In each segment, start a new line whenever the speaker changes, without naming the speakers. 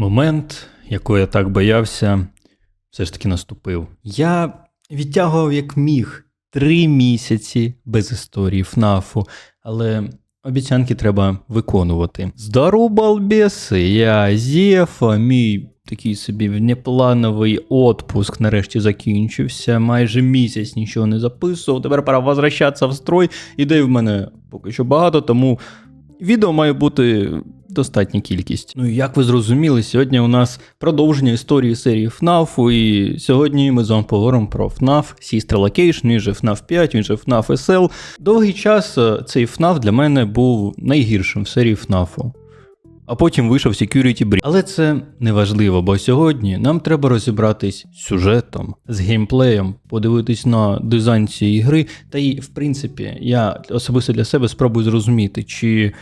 Момент, якого я так боявся, все ж таки наступив. Я відтягував як міг три місяці без історії ФНАФу, але обіцянки треба виконувати. Здоров, балбеси, я Зєфа, мій такий собі внеплановий отпуск нарешті закінчився. Майже місяць нічого не записував. Тепер пора возвращатися в строй. Ідей в мене поки що багато, тому відео має бути достатня кількість. Ну і як ви зрозуміли, сьогодні у нас продовження історії серії FNAF, і сьогодні ми з вами поговоримо про FNAF Sister Location, він же FNAF 5, він же FNAF SL. Довгий час е, цей FNAF для мене був найгіршим в серії FNAF. А потім вийшов Security Breach. Але це не важливо, бо сьогодні нам треба розібратись з сюжетом, з геймплеєм, подивитись на дизайн цієї гри. Та і, в принципі, я особисто для себе спробую зрозуміти, чи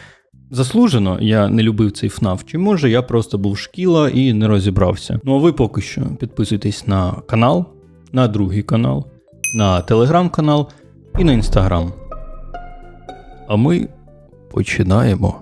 заслужено я не любив цей ФНАФ, чи може я просто був шкіла і не розібрався. Ну а ви поки що підписуйтесь на канал, на другий канал, на телеграм-канал і на інстаграм. А ми починаємо.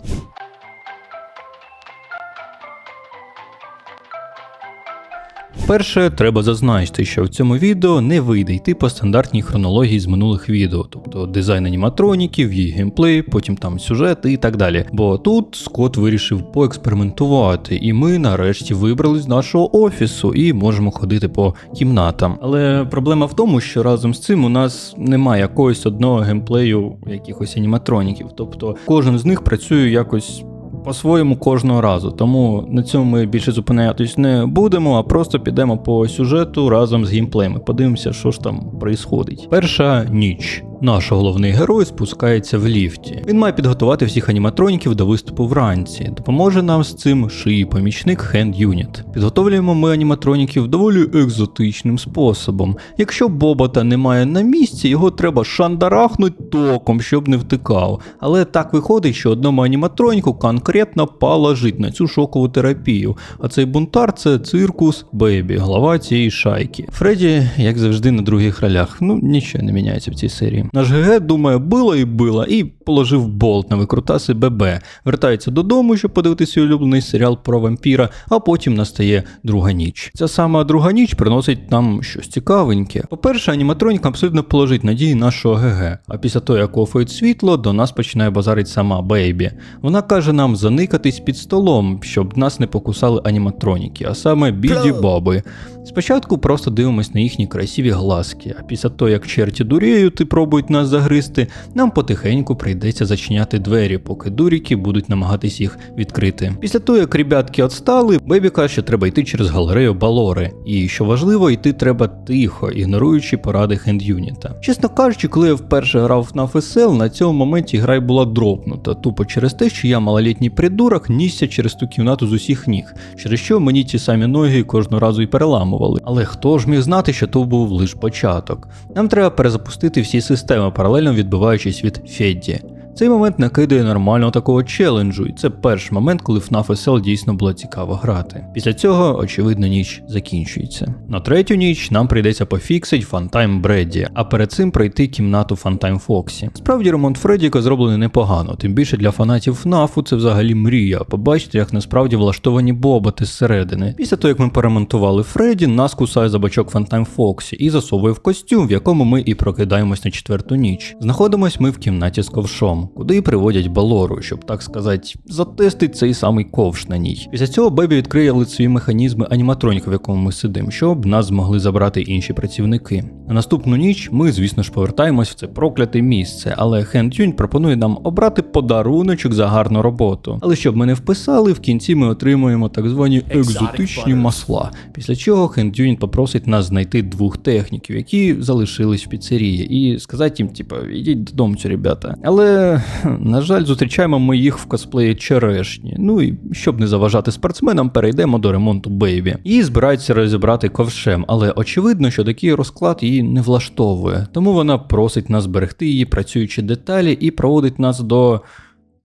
Перше, треба зазначити, що в цьому відео не вийде йти по стандартній хронології з минулих відео, тобто дизайн аніматроніків, її геймплей, потім там сюжет і так далі. Бо тут Скотт вирішив поекспериментувати, і ми нарешті вибрали з нашого офісу і можемо ходити по кімнатам. Але проблема в тому, що разом з цим у нас немає якогось одного геймплею якихось аніматроніків, тобто кожен з них працює якось по-своєму кожного разу. Тому на цьому ми більше зупинятись не будемо, а просто підемо по сюжету разом з геймплеями. Подивимося, що ж там происходить. Перша ніч. Наш головний герой спускається в ліфті. Він має підготувати всіх аніматроніків до виступу вранці. Допоможе нам з цим шиї помічник Hand Unit. Підготовлюємо ми аніматроніків доволі екзотичним способом. Якщо бобота немає на місці, його треба шандарахнуть током, щоб не втикав. Але так виходить, що одному аніматроніку конкретно положить на цю шокову терапію. А цей бунтар це циркус Бебі, глава цієї шайки. Фредді, як завжди, на других ролях. Ну нічого не міняється в цій серії. Наш ГГ думає, било і било, і положив болт на викрутаси ББ. Вертається додому, щоб подивитися улюблений серіал про вампіра, а потім настає друга ніч. Ця сама друга ніч приносить нам щось цікавеньке. По-перше, аніматронік абсолютно положить надії нашого ГГ. А після того, як офають світло, до нас починає базарить сама Бейбі. Вона каже нам заникатись під столом, щоб нас не покусали аніматроніки, а саме біді баби. Спочатку просто дивимось на їхні красиві глазки, а після того, як черті дуріють і пробують нас загризти, нам потихеньку прийдеться зачиняти двері, поки дуріки будуть намагатись їх відкрити. Після того, як ребятки отстали, Бебі каже, треба йти через галерею Балори. І що важливо, йти треба тихо, ігноруючи поради хендюніта. Чесно кажучи, коли я вперше грав на FSL, на цьому моменті гра була дропнута, тупо через те, що я малолітній придурок нісся через ту кімнату з усіх ніг, через що мені ті самі ноги кожного разу і переламували. Але хто ж міг знати, що то був лише початок? Нам треба перезапустити всі системи, паралельно відбиваючись від Федді. Цей момент накидає нормального такого челенджу, і це перший момент, коли FNAF SL дійсно було цікаво грати. Після цього, очевидно, ніч закінчується. На третю ніч нам прийдеться пофіксить Фантайм Бредді, а перед цим пройти кімнату Фантайм Фоксі. Справді ремонт Фреддіка зроблений непогано, тим більше для фанатів FNAF це взагалі мрія. Побачити, як насправді влаштовані боботи зсередини. Після того, як ми поремонтували Фредді, нас кусає за бачок Фантайм Фоксі і засовує в костюм, в якому ми і прокидаємось на четверту ніч. Знаходимось ми в кімнаті з ковшом куди приводять балору, щоб так сказати, затестити цей самий ковш на ній. Після цього Бебі відкриє лицеві механізми аніматроніка, в якому ми сидимо, щоб нас змогли забрати інші працівники. На наступну ніч ми, звісно ж, повертаємось в це прокляте місце, але Хен Тюнь пропонує нам обрати подаруночок за гарну роботу. Але щоб ми не вписали, в кінці ми отримуємо так звані екзотичні масла. Після чого Хен Тюнь попросить нас знайти двох техніків, які залишились в піцерії, і сказати їм, типу, ідіть додому, ребята. Але на жаль, зустрічаємо ми їх в косплеї черешні. Ну і щоб не заважати спортсменам, перейдемо до ремонту Бейбі. Її збираються розібрати ковшем, але очевидно, що такий розклад її не влаштовує. Тому вона просить нас зберегти її працюючі деталі і проводить нас до.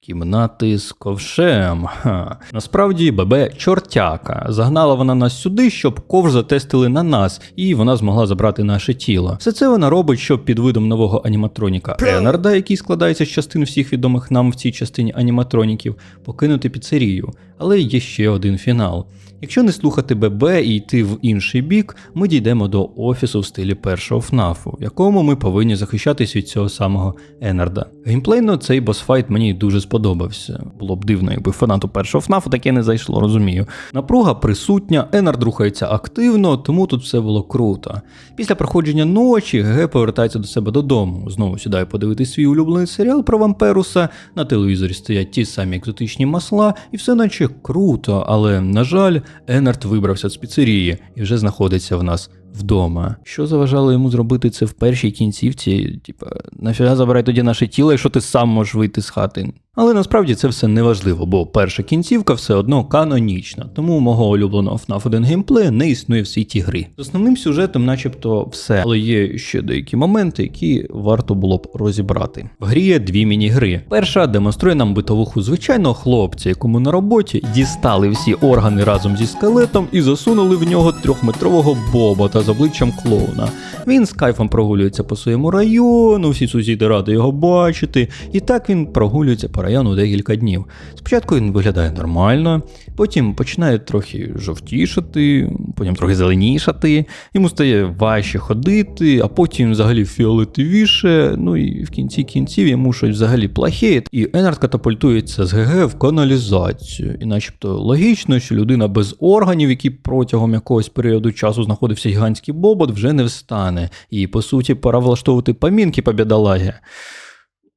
Кімнати з ковшем. Ха. Насправді ББ чортяка. Загнала вона нас сюди, щоб ковш затестили на нас, і вона змогла забрати наше тіло. Все це вона робить, щоб під видом нового аніматроніка Енарда, який складається з частин всіх відомих нам в цій частині аніматроніків, покинути піцерію. Але є ще один фінал. Якщо не слухати ББ і йти в інший бік, ми дійдемо до офісу в стилі першого ФНАФу, в якому ми повинні захищатись від цього самого Енарда. Геймплейно цей босфайт мені дуже сподобався. Було б дивно, якби фанату першого ФНАФу таке не зайшло, розумію. Напруга присутня, Енард рухається активно, тому тут все було круто. Після проходження ночі ГГ повертається до себе додому. Знову сідає подивитись свій улюблений серіал про вамперуса. На телевізорі стоять ті самі екзотичні масла, і все наче круто, але, на жаль, Енард вибрався з піцерії і вже знаходиться в нас вдома. Що заважало йому зробити це в першій кінцівці? Типа, нафіга забирай тоді наше тіло, якщо ти сам можеш вийти з хати. Але насправді це все не важливо, бо перша кінцівка все одно канонічна, тому мого улюбленого FNAF 1 геймплею не існує в світі гри. З основним сюжетом, начебто, все, але є ще деякі моменти, які варто було б розібрати. В грі є дві міні-гри. Перша демонструє нам битовуху звичайного хлопця, якому на роботі дістали всі органи разом зі скелетом і засунули в нього трьохметрового бобота з обличчям клоуна. Він з кайфом прогулюється по своєму району, всі сусіди раді його бачити, і так він прогулюється по району декілька днів. Спочатку він виглядає нормально, потім починає трохи жовтішати, потім трохи зеленішати, йому стає важче ходити, а потім взагалі фіолетовіше, ну і в кінці кінців йому щось взагалі плахеє, і Енард катапультується з ГГ в каналізацію. І начебто логічно, що людина без органів, які протягом якогось періоду часу знаходився гігантський бобот, вже не встане. І по суті пора влаштовувати помінки по бідолагі.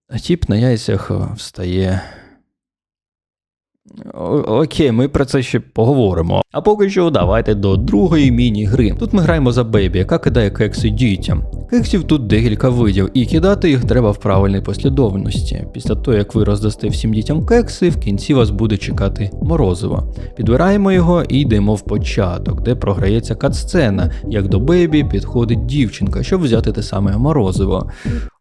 А тіп на яйцях встає. Окей, ми про це ще поговоримо. А поки що давайте до другої міні-гри. Тут ми граємо за бейбі, яка кидає кекси дітям. Кексів тут декілька видів, і кидати їх треба в правильній послідовності. Після того, як ви роздасте всім дітям кекси, в кінці вас буде чекати морозиво. Підбираємо його і йдемо в початок, де програється катсцена, як до бейбі підходить дівчинка, щоб взяти те саме морозиво.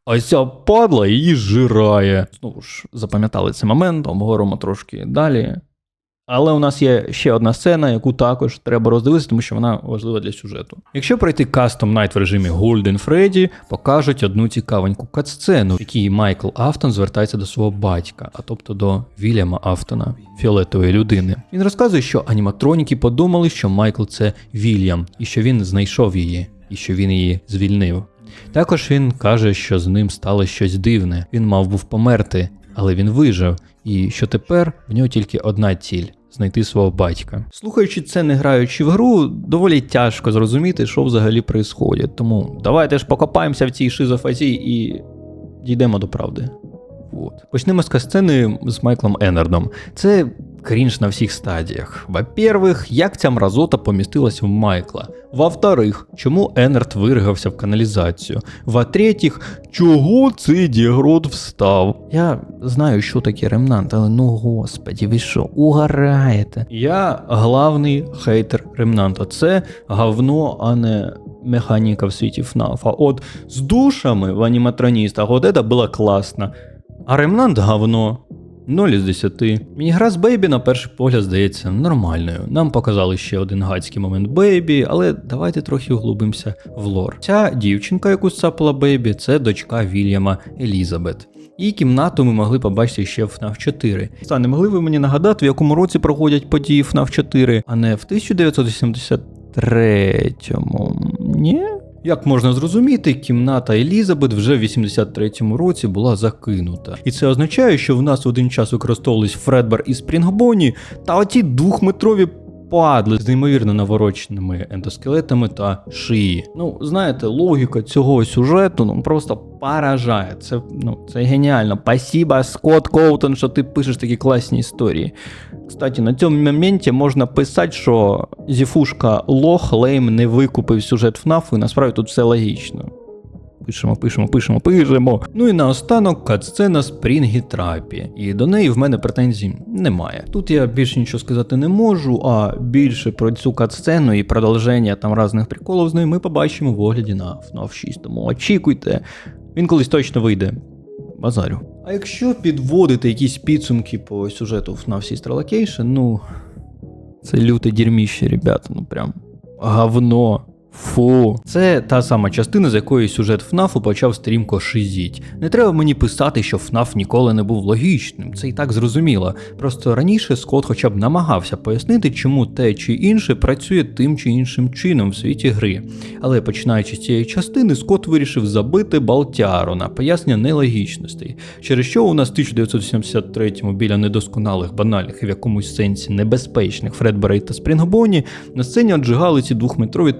А ця падла її зжирає. Знову ж запам'ятали цей момент, обговоримо трошки далі. Але у нас є ще одна сцена, яку також треба роздивитися, тому що вона важлива для сюжету. Якщо пройти кастом Night в режимі Golden Freddy, покажуть одну цікавеньку катсцену, в якій Майкл Афтон звертається до свого батька, а тобто до Вільяма Афтона, фіолетової людини. Він розказує, що аніматроніки подумали, що Майкл це Вільям, і що він знайшов її, і що він її звільнив. Також він каже, що з ним стало щось дивне. Він мав був померти, але він вижив, і що тепер в нього тільки одна ціль. Знайти свого батька. Слухаючи це, не граючи в гру, доволі тяжко зрозуміти, що взагалі відбувається. Тому давайте ж покопаємося в цій шизофазі і дійдемо до правди. От. Почнемо з касцени з Майклом Еннардом. Це крінж на всіх стадіях. Во-первых, як ця мразота помістилась в Майкла. Во-вторых, чому Еннард виригався в каналізацію. Во-третіх, чого цей дігрот встав? Я знаю, що таке ремнант, але ну господі, ви що, угораєте? Я главний хейтер ремнанта. Це говно, а не механіка в світі FNAF. А от з душами в аніматроністах от це було класно. А ремнант говно. 0 із 10. Мінігра з Бейбі на перший погляд здається нормальною. Нам показали ще один гадський момент Бейбі, але давайте трохи углубимося в лор. Ця дівчинка, яку сцапала Бейбі, це дочка Вільяма Елізабет. Її кімнату ми могли побачити ще в FNAF 4. Стане, могли ви мені нагадати, в якому році проходять події FNAF 4, а не в 1983-му? Ні? Як можна зрозуміти, кімната Елізабет вже в 83-му році була закинута. І це означає, що в нас в один час використовувались Фредбер і Спрінгбоні та оті двохметрові падли з неймовірно навороченими ендоскелетами та шиї. Ну, знаєте, логіка цього сюжету ну просто поражає. Це ну це геніально. Спасибо, Скотт Коутон, що ти пишеш такі класні історії. Кстати, на цьому моменті можна писати, що Зіфушка лох Лейм не викупив сюжет ФНАФу, і насправді тут все логічно. Пишемо, пишемо, пишемо, пишемо. Ну і наостанок катсцена Спрінгі Трапі. І до неї в мене претензій немає. Тут я більше нічого сказати не можу, а більше про цю катсцену і продовження там різних приколів з нею ми побачимо в огляді на FNAF 6. Тому очікуйте, він колись точно вийде. Базарю. А якщо підводити якісь підсумки по сюжету FNAF Sister Location, ну. Це люте дерьміще, ребята, ну прям говно. Фу, це та сама частина, з якої сюжет ФНАФу почав стрімко шизіть. Не треба мені писати, що ФНАФ ніколи не був логічним, це і так зрозуміло. Просто раніше Скотт хоча б намагався пояснити, чому те чи інше працює тим чи іншим чином в світі гри. Але починаючи з цієї частини, Скотт вирішив забити Балтяру на пояснення нелогічностей, через що у нас в 1973-му біля недосконалих банальних і в якомусь сенсі небезпечних Фредбера та Спрінгбоні на сцені отжигали ці двохметрові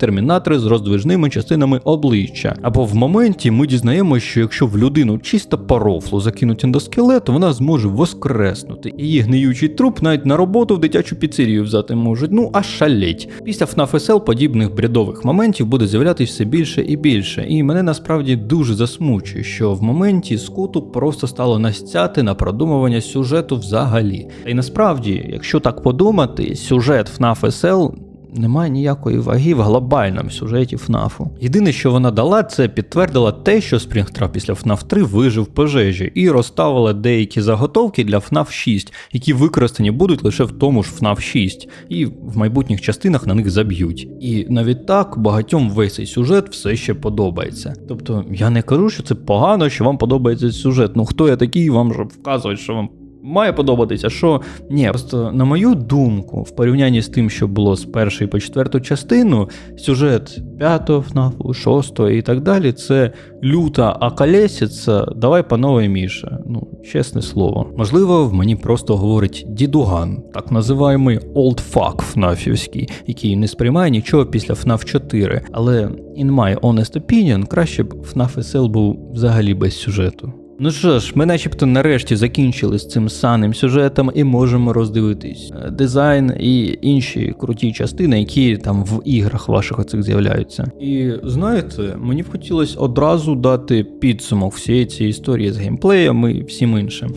термінатори з роздвижними частинами обличчя. Або в моменті ми дізнаємося, що якщо в людину чисто по рофлу закинуть ендоскелет, вона зможе воскреснути. Її гниючий труп навіть на роботу в дитячу піцерію взяти можуть. Ну а шалеть. Після FNAF SL подібних бредових моментів буде з'являтися все більше і більше. І мене насправді дуже засмучує, що в моменті скуту просто стало настяти на продумування сюжету взагалі. Та й насправді, якщо так подумати, сюжет FNAF SL немає ніякої ваги в глобальному сюжеті ФНАФу. Єдине, що вона дала, це підтвердила те, що Спрінгтрап після FNAF 3 вижив пожежі і розставила деякі заготовки для FNAF 6, які використані будуть лише в тому ж FNAF 6, і в майбутніх частинах на них заб'ють. І навіть так багатьом весь цей сюжет все ще подобається. Тобто я не кажу, що це погано, що вам подобається сюжет. Ну хто я такий, вам же вказують, що вам має подобатися, що ні, просто на мою думку, в порівнянні з тим, що було з першої по четверту частину, сюжет п'ятого ФНАФу, шостого і так далі, це люта околесиця, давай панове Міша. Ну, чесне слово. Можливо, в мені просто говорить дідуган, так називаємий fuck ФНАФівський, який не сприймає нічого після FNAF 4. Але in my honest opinion, краще б FNAF SL був взагалі без сюжету. Ну що ж, ми начебто нарешті закінчили з цим саним сюжетом і можемо роздивитись е, дизайн і інші круті частини, які там в іграх ваших оцих з'являються. І знаєте, мені б хотілося одразу дати підсумок всієї цієї історії з геймплеєм і всім іншим.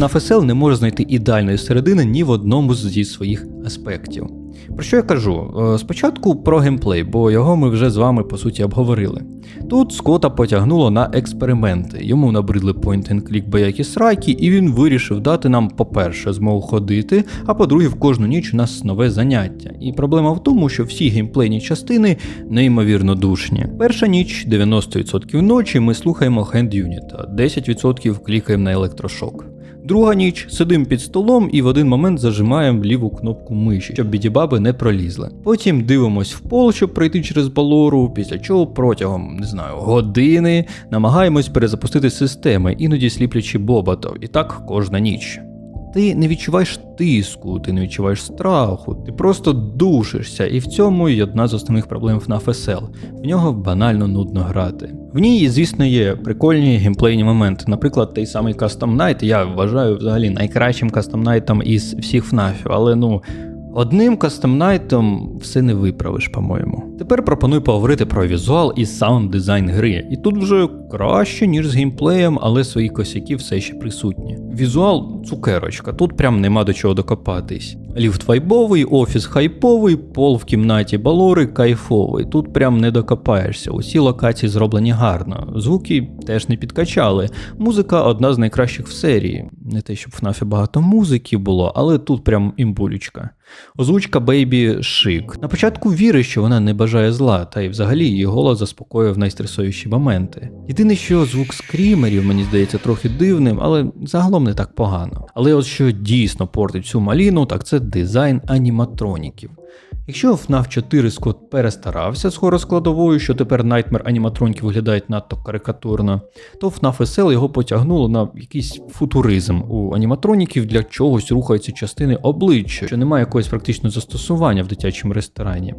На FSL не може знайти ідеальної середини ні в одному зі своїх аспектів. Про що я кажу? Е, Спочатку про геймплей, бо його ми вже з вами по суті обговорили. Тут Скота потягнуло на експерименти. Йому набридли point-and-click боякі сраки, і він вирішив дати нам, по-перше, змогу ходити, а по-друге, в кожну ніч у нас нове заняття. І проблема в тому, що всі геймплейні частини неймовірно душні. Перша ніч 90% ночі ми слухаємо Hand Unit, а 10% клікаємо на електрошок. Друга ніч сидимо під столом і в один момент зажимаємо ліву кнопку миші, щоб бідібаби не пролізли. Потім дивимось в пол, щоб пройти через балору, після чого протягом, не знаю, години намагаємось перезапустити системи, іноді сліплячи боботов. І так кожна ніч. Ти не відчуваєш тиску, ти не відчуваєш страху, ти просто душишся, і в цьому є одна з основних проблем FNAF SL. В нього банально нудно грати. В ній, звісно, є прикольні геймплейні моменти. Наприклад, той самий Custom Night, я вважаю взагалі найкращим Custom Night із всіх FNAF, але ну. Одним кастомнайтом все не виправиш, по-моєму. Тепер пропоную поговорити про візуал і саунд дизайн гри. І тут вже краще, ніж з геймплеєм, але свої косяки все ще присутні. Візуал цукерочка, тут прям нема до чого докопатись. Ліфт вайбовий, офіс хайповий, пол в кімнаті балори кайфовий. Тут прям не докопаєшся. Усі локації зроблені гарно. Звуки теж не підкачали. Музика одна з найкращих в серії. Не те, щоб в ФНАФі багато музики було, але тут прям імбулючка. Озвучка Бейбі шик. На початку віри, що вона не бажає зла, та й взагалі її голос заспокоював найстресовіші моменти. Єдине, що звук скрімерів, мені здається, трохи дивним, але загалом не так погано. Але от що дійсно портить цю маліну, так це дизайн аніматроніків. Якщо FNAF 4 Скотт перестарався з хороскладовою, що тепер Nightmare аніматроніки виглядають надто карикатурно, то FNAF SL його потягнуло на якийсь футуризм. У аніматроніків для чогось рухаються частини обличчя, що немає якогось практичного застосування в дитячому ресторані.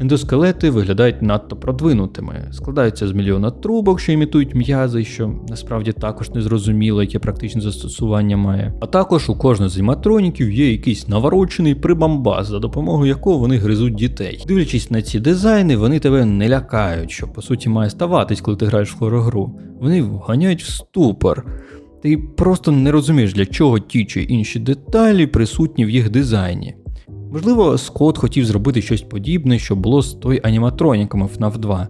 Ендоскелети виглядають надто продвинутими, складаються з мільйона трубок, що імітують м'язи, що насправді також не зрозуміло, яке практичне застосування має. А також у кожного з аніматроніків є якийсь наворочений прибамбас, за допомогою якого вони гризуть дітей. Дивлячись на ці дизайни, вони тебе не лякають, що по суті має ставатись, коли ти граєш в хорогру. Вони вганяють в ступор. Ти просто не розумієш, для чого ті чи інші деталі присутні в їх дизайні. Можливо, Скотт хотів зробити щось подібне, що було з той аніматроніками FNAF 2.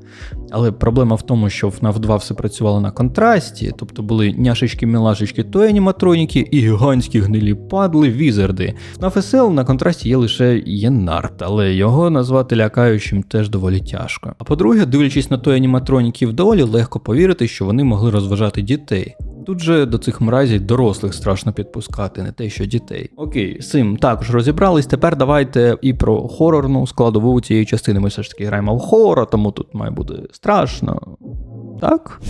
Але проблема в тому, що FNAF 2 все працювало на контрасті, тобто були няшечки-мілашечки той аніматроніки і гігантські гнилі падли візерди. В FNAF SL на контрасті є лише Єнард, але його назвати лякаючим теж доволі тяжко. А по-друге, дивлячись на той аніматроніків, доволі легко повірити, що вони могли розважати дітей. Тут же до цих мразів дорослих страшно підпускати, не те, що дітей. Окей, з цим також розібрались. Тепер давайте і про хорорну складову цієї частини. Ми все ж таки граємо в хорор, тому тут має бути страшно. Так?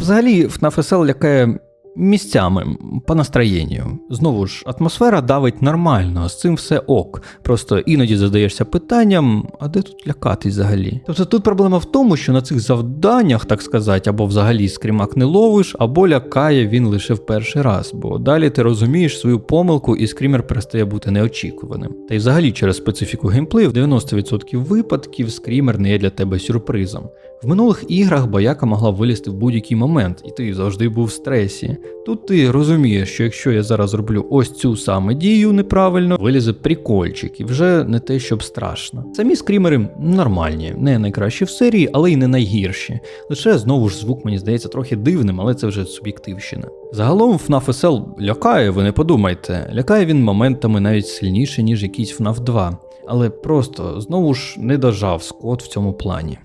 Взагалі, FNAF лякає місцями по настроєнню. Знову ж, атмосфера давить нормально, з цим все ок. Просто іноді задаєшся питанням, а де тут лякатись взагалі? Тобто тут проблема в тому, що на цих завданнях, так сказати, або взагалі скрімак не ловиш, або лякає він лише в перший раз, бо далі ти розумієш свою помилку, і скрімер перестає бути неочікуваним. Та й взагалі через специфіку геймплею в 90% випадків скрімер не є для тебе сюрпризом. В минулих іграх бояка могла вилізти в будь-який момент, і ти завжди був в стресі. Тут ти розумієш, що якщо я зараз зроблю ось цю саме дію неправильно, вилізе прикольчик, і вже не те, щоб страшно. Самі скрімери нормальні, не найкращі в серії, але й не найгірші. Лише знову ж звук мені здається трохи дивним, але це вже суб'єктивщина. Загалом FNAF SL лякає, ви не подумайте. Лякає він моментами навіть сильніше, ніж якийсь FNAF 2. Але просто знову ж не дожав Скотт в цьому плані.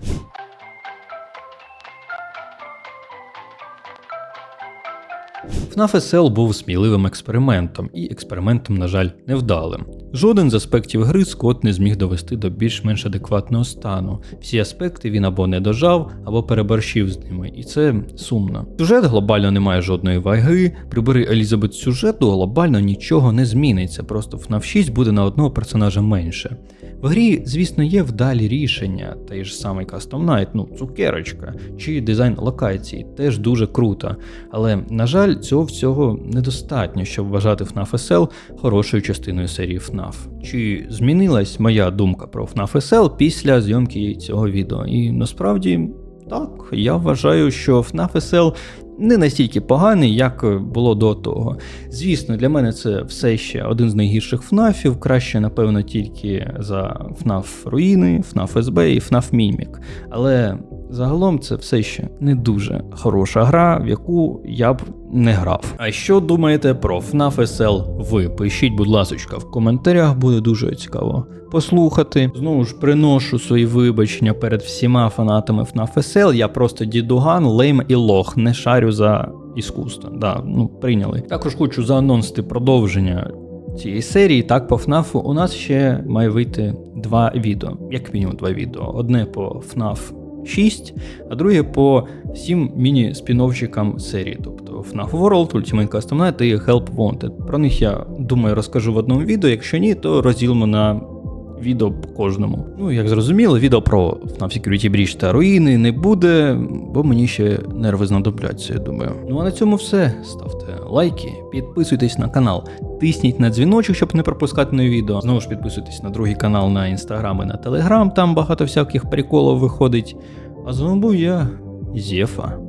FNAF SL був сміливим експериментом, і експериментом, на жаль, невдалим. Жоден з аспектів гри Скотт не зміг довести до більш-менш адекватного стану. Всі аспекти він або не дожав, або переборщив з ними, і це сумно. Сюжет глобально не має жодної ваги. Прибери Елізабет сюжету, глобально нічого не зміниться, просто FNAF 6 буде на одного персонажа менше. В грі, звісно, є вдалі рішення, той ж самий Custom Night, ну, цукерочка, чи дизайн локацій, теж дуже круто. Але, на жаль, цього всього недостатньо, щоб вважати FNAF SL хорошою частиною серії FNAF. Чи змінилась моя думка про FNAF SL після зйомки цього відео? І насправді. Так, я вважаю, що FNAF SL не настільки поганий, як було до того. Звісно, для мене це все ще один з найгірших ФНАФів, краще, напевно, тільки за FNAF Руїни, FNAF SB і FNAF Mimic. Але загалом це все ще не дуже хороша гра, в яку я б не грав. А що думаєте про FNAF SL ви? Пишіть, будь ласка, в коментарях, буде дуже цікаво послухати. Знову ж приношу свої вибачення перед всіма фанатами FNAF SL. Я просто дідуган, лейм і лох, не шарю за іскусство. Да, ну прийняли. Також хочу заанонсити продовження. Цієї серії, так, по ФНАФу у нас ще має вийти два відео, як мінімум два відео. Одне по FNAF 6, а друге по 7 міні-спіновчикам серії, тобто FNAF World, Ultimate Custom Night і Help Wanted. Про них я думаю розкажу в одному відео. Якщо ні, то розділимо на відео по кожному. Ну, як зрозуміло, відео про FNAF Security Breach та руїни не буде, бо мені ще нерви знадобляться, я думаю. Ну а на цьому все. Ставте лайки, підписуйтесь на канал, тисніть на дзвіночок, щоб не пропускати нові відео. Знову ж підписуйтесь на другий канал на інстаграм і на телеграм, там багато всяких приколів виходить. А з вами був я, Зєфа.